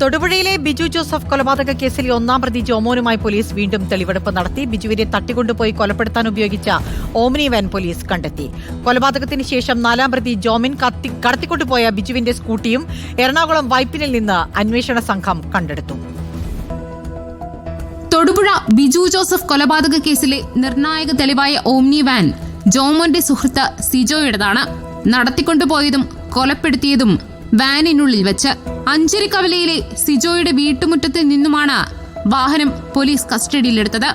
തൊടുപുഴയിലെ Biju Joseph കൊലപാതക കേസിൽ ഒന്നാം പ്രതി ജോമോനുമായി പോലീസ് വീണ്ടും തെളിവെടുപ്പ് നടത്തി. ബിജുവിനെ തട്ടിക്കൊണ്ടുപോയി കൊലപ്പെടുത്താൻ ഉപയോഗിച്ച ഓമിനി വാൻ പോലീസ് കണ്ടെത്തി. കൊലപാതകത്തിന് ശേഷം നാലാം പ്രതി ജോമിൻ കത്തി കടത്തിക്കൊണ്ടുപോയ ബിജുവിന്റെ സ്കൂട്ടിയും എറണാകുളം വൈപ്പിനിൽ നിന്ന് അന്വേഷണ സംഘം കണ്ടെടുത്തു. തൊടുപുഴ ബിജു ജോസഫ് കൊലപാതക കേസിലെ നിർണായക തെളിവായ ഓംനി വാൻ ജോമോന്റെ സുഹൃത്ത് സിജോയുടേതാണ് നടത്തിക്കൊണ്ടുപോയതും കൊലപ്പെടുത്തിയതും വാനിനുള്ളിൽ വെച്ച് അഞ്ചരിക്കവലയിലെ സിജോയുടെ വീട്ടുമുറ്റത്ത് നിന്നുമാണ് വാഹനം പോലീസ് കസ്റ്റഡിയിലെടുത്തത്.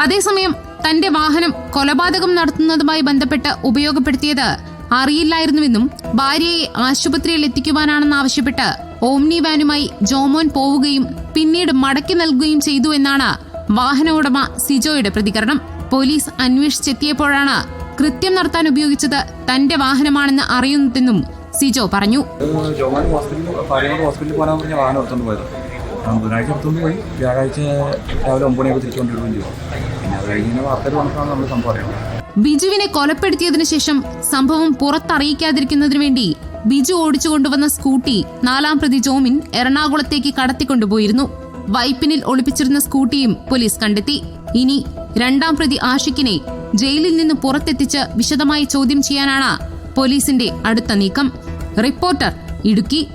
അതേസമയം തന്റെ വാഹനം കൊലപാതകം നടത്തുന്നതുമായി ബന്ധപ്പെട്ട് ഉപയോഗപ്പെടുത്തിയത് അറിയില്ലായിരുന്നുവെന്നും ഭാര്യയെ ആശുപത്രിയിൽ എത്തിക്കുവാനാണെന്നാവശ്യപ്പെട്ട് ഓംനി വാനുമായി ജോമോൻ പോവുകയും പിന്നീട് മടക്കി നൽകുകയും ചെയ്തു എന്നാണ് വാഹന ഉടമ സിജോയുടെ പ്രതികരണം. പോലീസ് അന്വേഷിച്ചെത്തിയപ്പോഴാണ് കൃത്യം നടത്താൻ ഉപയോഗിച്ചത് തന്റെ വാഹനമാണെന്ന് അറിയുന്നതെന്നും സിജോ പറഞ്ഞു. ജോമാൻ ഹോസ്പിറ്റലിൽ പാലക്കാട് ഹോസ്പിറ്റലിൽ പോകാൻ പറഞ്ഞ വാഹനം എടുത്തുകൊണ്ട് പോയത്. ആ, ബുധനാഴ്ച എടുത്തുകൊണ്ട് പോയി. വ്യാഴാഴ്ച രാവിലെ ഒമ്പത് മണിയൊക്കെ തിരിച്ചുകൊണ്ട് വിടുകയും ചെയ്തു പിന്നെ അത് കഴിഞ്ഞ് വാർത്തയിൽ വന്നപ്പോഴാണ് നമ്മൾ സംഭവം അറിയുന്നത്. ബിജുവിനെ കൊലപ്പെടുത്തിയതിനു ശേഷം സംഭവം പുറത്തറിയിക്കാതിരിക്കുന്നതിനു വേണ്ടി ബിജു ഓടിച്ചു കൊണ്ടുവന്ന സ്കൂട്ടി നാലാം പ്രതി ജോമിൻ എറണാകുളത്തേക്ക് കടത്തിക്കൊണ്ടുപോയിരുന്നു. വൈപ്പിനിൽ ഒളിപ്പിച്ചിരുന്ന സ്കൂട്ടിയും പോലീസ് കണ്ടെത്തി. ഇനി രണ്ടാം പ്രതി ആഷിക്കിനെ ജയിലിൽ നിന്ന് പുറത്തെത്തിച്ച് വിശദമായി ചോദ്യം ചെയ്യാനാണ് പോലീസിന്റെ അടുത്ത നീക്കം. റിപ്പോർട്ടർ ഇടുക്കി